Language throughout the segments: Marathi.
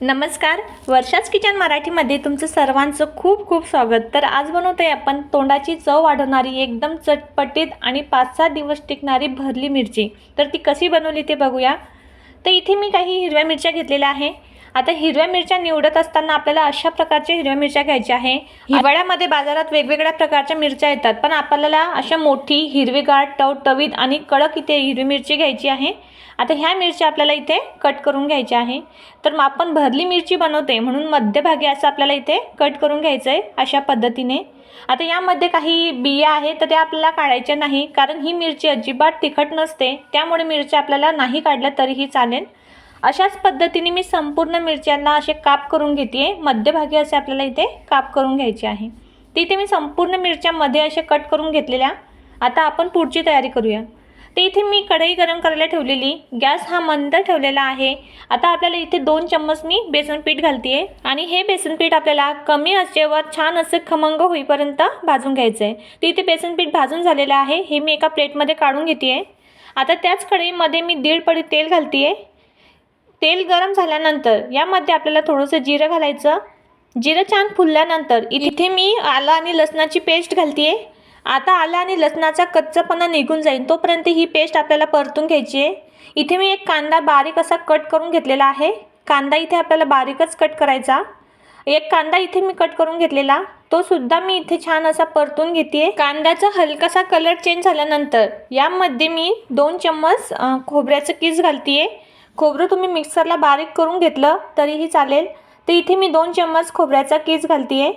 नमस्कार. वर्षाच किचन मराठीमध्ये तुमचं सर्वांचं खूप खूप स्वागत. तर आज बनवतो आहे आपण तोंडाची चव वाढवणारी एकदम चटपटीत आणि पाच सहा दिवस टिकणारी भरली मिरची. तर ती कशी बनवली ते बघूया. तर इथे मी काही हिरव्या मिरच्या घेतलेल्या आहे. आता हिरव्या मिरच्या निवडत असताना आपल्याला अशा प्रकारच्या हिरव्या मिरच्या घ्यायच्या आहे. हिवाळ्यामध्ये बाजारात वेगवेगळ्या प्रकारच्या मिरच्या येतात पण आपल्याला अशा मोठी हिरवीगार टवटवीत आणि कडक इथे हिरवी मिरची घ्यायची आहे. आता ह्या मिरच्या आपल्याला इथे कट करून घ्यायच्या आहे. तर मग आपण भरली मिरची बनवते म्हणून मध्यभागी असं आपल्याला इथे कट करून घ्यायचं आहे अशा पद्धतीने. आता यामध्ये काही बिया आहेत तर त्या आपल्याला काढायच्या नाही कारण ही मिरची अजिबात तिखट नसते. त्यामुळे मिरच्या आपल्याला नाही काढल्या तरीही चालेल. अशाच पद्धतीने मी संपूर्ण मिरच्यांना असे काप करून घेते. मध्यभागी असे आपल्याला इथे काप करून घ्यायचे आहे. ते इथे मी संपूर्ण मिरच्यामध्ये असे कट करून घेतलेल्या. आता आपण पुढची तयारी करूया. ते इथे मी कढई गरम करायला ठेवलेली. गॅस हा मंद ठेवलेला आहे. आता आपल्याला इथे दोन चम्मच मी बेसन पीठ घालते. आणि हे बेसन पीठ आपल्याला कमी आचेवर छान असे खमंग होईपर्यंत भाजून घ्यायचं आहे. ते इथे बेसन पीठ भाजून झालेलं आहे. हे मी एका प्लेटमध्ये काढून घेते आहे. आता त्याच कढईमध्ये मी दीड पडी तेल घालते आहे. तेल गरम झाल्यानंतर यामध्ये आपल्याला थोडंसं जिरं घालायचं. जिरं छान फुलल्यानंतर इथे मी आलं आणि लसणाची पेस्ट घालते आता आलं आणि लसणाचा कच्चापणा निघून जाईल तोपर्यंत ही पेस्ट आपल्याला परतून घ्यायची आहे इथे मी एक कांदा बारीक असा कट करून घेतलेला आहे. कांदा इथे आपल्याला बारीकच कट करायचा. एक कांदा इथे मी कट करून घेतलेला. तो सुद्धा मी इथे छान असा परतून घेते कांद्याचा हलकासा कलर चेंज झाल्यानंतर यामध्ये मी दोन चम्मच खोबऱ्याचं किस घालते खोबरं तुम्ही मिक्सरला बारीक करून घेतलं तरीही चालेल. तर इथे मी दोन चम्मच खोबऱ्याचा केस घालते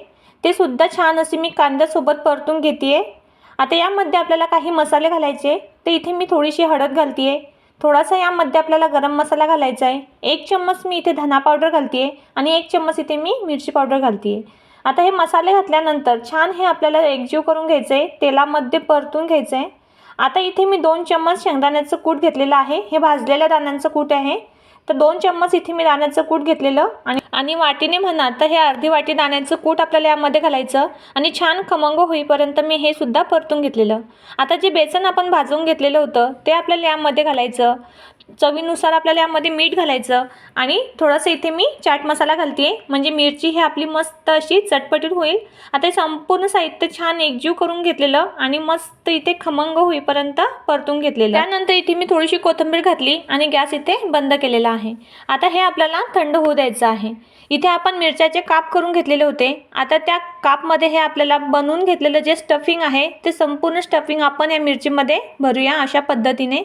ते सुद्धा छान असे मी कांद्यासोबत परतून घेते आता यामध्ये आपल्याला काही मसाले घालायचे. तर इथे मी थोडीशी हळद घालते थोडासा यामध्ये आपल्याला गरम मसाला घालायचा आहे. एक चम्मच मी इथे धना पावडर घालते आणि एक चम्मच इथे मी मिरची पावडर घालते आता हे मसाले घातल्यानंतर छान हे आपल्याला एकजीव करून घ्यायचं आहे तेलामध्ये परतून घ्यायचं आहे आता इथे मी दोन चम्मच शेंगदाण्याचं कूट घेतलेलं आहे. हे भाजलेल्या दाण्यांचं कूट आहे. तर दोन चम्मच इथे मी दाण्याचं कूट घेतलेलं आणि आणि वाटीने म्हणा तर हे अर्धी वाटी दाण्याचं कूट आपल्याला यामध्ये घालायचं आणि छान खमंग होईपर्यंत मी हे सुद्धा परतून घेतलेलं. आता जे बेसन आपण भाजून घेतलेलं होतं ते आपल्याला यामध्ये घालायचं. चवीनुसार आपल्याला यामध्ये मीठ घालायचं आणि थोडंसं इथे मी चाट मसाला घालते म्हणजे मिरची ही आपली मस्त अशी चटपटीत होईल. आता हे संपूर्ण साहित्य छान एकजीव करून घेतलेलं आणि मस्त इथे खमंग होईपर्यंत परतून घेतलेलं. त्यानंतर इथे मी थोडीशी कोथिंबीर घातली आणि गॅस इथे बंद केलेला आहे. आता हे आपल्याला थंड होऊ द्यायचं आहे. इथे आपण मिरच्याचे काप करून घेतलेले होते. आता त्या कापमध्ये हे आपल्याला बनवून घेतलेलं जे स्टफिंग आहे ते संपूर्ण स्टफिंग आपण या मिरचीमध्ये भरूया अशा पद्धतीने.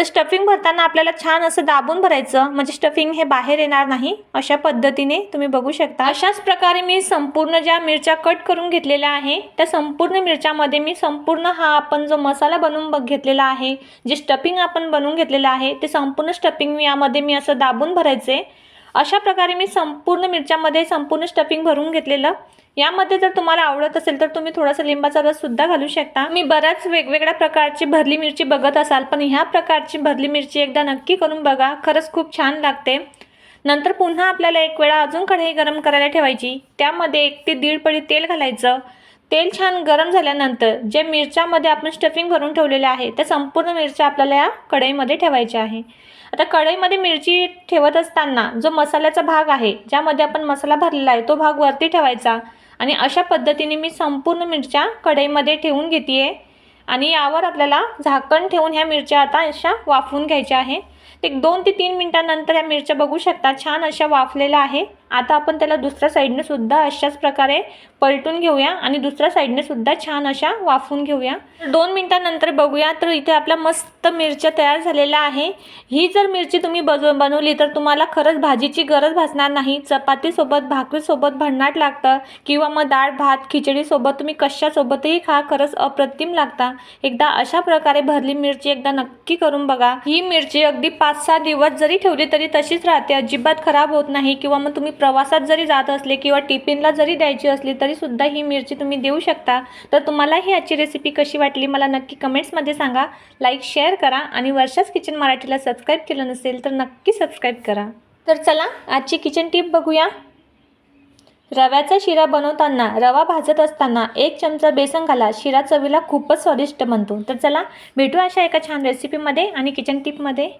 तर स्टफिंग भरताना आपल्याला छान असं दाबून भरायचं म्हणजे स्टफिंग हे बाहेर येणार नाही अशा पद्धतीने तुम्ही बघू शकता. अशाच प्रकारे मी संपूर्ण ज्या मिरच्या कट करून घेतलेल्या आहे त्या संपूर्ण मिरच्यामध्ये मी संपूर्ण हा आपण जो मसाला बनवून बघ घेतलेला आहे जे स्टफिंग आपण बनवून घेतलेलं आहे ते संपूर्ण स्टफिंग यामध्ये मी असं दाबून भरायचे. अशा प्रकारे मी संपूर्ण मिरच्यामध्ये संपूर्ण स्टफिंग भरून घेतलेलं. यामध्ये जर तुम्हाला आवडत असेल तर तुम्ही थोडासा लिंबाचा रस सुद्धा घालू शकता. मी बऱ्याच वेगवेगळ्या प्रकारची भरली मिरची बघत असाल पण ह्या प्रकारची भरली मिरची एकदा नक्की करून बघा. खरंच खूप छान लागते. नंतर पुन्हा आपल्याला एक वेळा अजून कढई गरम करायला ठेवायची. त्यामध्ये एक ते दीड पडी तेल घालायचं. तेल छान गरम झाल्यानंतर जे मिरच्यामध्ये आपण स्टफिंग भरून ठेवलेले आहे त्या संपूर्ण मिरच्या आपल्याला या कढईमध्ये ठेवायच्या आहे. आता कढईमध्ये मिरची ठेवत असताना जो मसाल्याचा भाग आहे ज्यामध्ये आपण मसाला भरलेला आहे तो भाग वरती ठेवायचा. आणि अशा पद्धतीने मी संपूर्ण मिरच्या कढईमध्ये ठेवून घेते आहे आणि यावर आपल्याला झाकण ठेवून ह्या मिरच्या आता अशा वाफवून घ्यायच्या आहे. ते दोन ते तीन मिनटानंतर या मिरच्या बघू शकता. छान अशा वाफलेल्या आहे. आता आपण त्याला दुसऱ्या साईडने सुद्धा अशाच प्रकारे पलटून घेऊया आणि दुसऱ्या साईडने सुद्धा छान अशा वाफवून घेऊया. दोन मिनटानंतर बघूया. तर इथे आपल्या मस्त मिरच्या तयार झालेल्या आहे. ही जर मिरची तुम्ही बज बनवली तर तुम्हाला खरंच भाजीची गरज भासणार नाही. चपातीसोबत भाकरीसोबत भन्नाट लागतं किंवा मग डाळ भात खिचडीसोबत तुम्ही कशासोबतही खा खरंच अप्रतिम लागता. एकदा अशा प्रकारे भरली मिरची एकदा नक्की करून बघा. ही मिरची अगदी पाच सहा दिवस जरी ठेवली तरी तशीच राहते. अजिबात खराब होत नाही किंवा मग तुम्ही प्रवासात जरी जात असले किंवा टिफिनला जरी द्यायची असली तरी सुद्धा ही मिरची तुम्ही देऊ शकता. तर तुम्हाला ही आजची रेसिपी कशी वाटली मला नक्की कमेंट्समध्ये सांगा. लाईक शेअर करा आणि वर्षाच किचन मराठीला सबस्क्राईब केलं नसेल तर नक्की सबस्क्राईब करा. तर चला आजची किचन टिप बघूया. रव्याचा शिरा बनवताना रवा भाजत असताना एक चमचा बेसन घाला. शिरा चवीला खूपच स्वादिष्ट बनतो. तर चला भेटू अशा एका छान रेसिपीमध्ये आणि किचन टिपमध्ये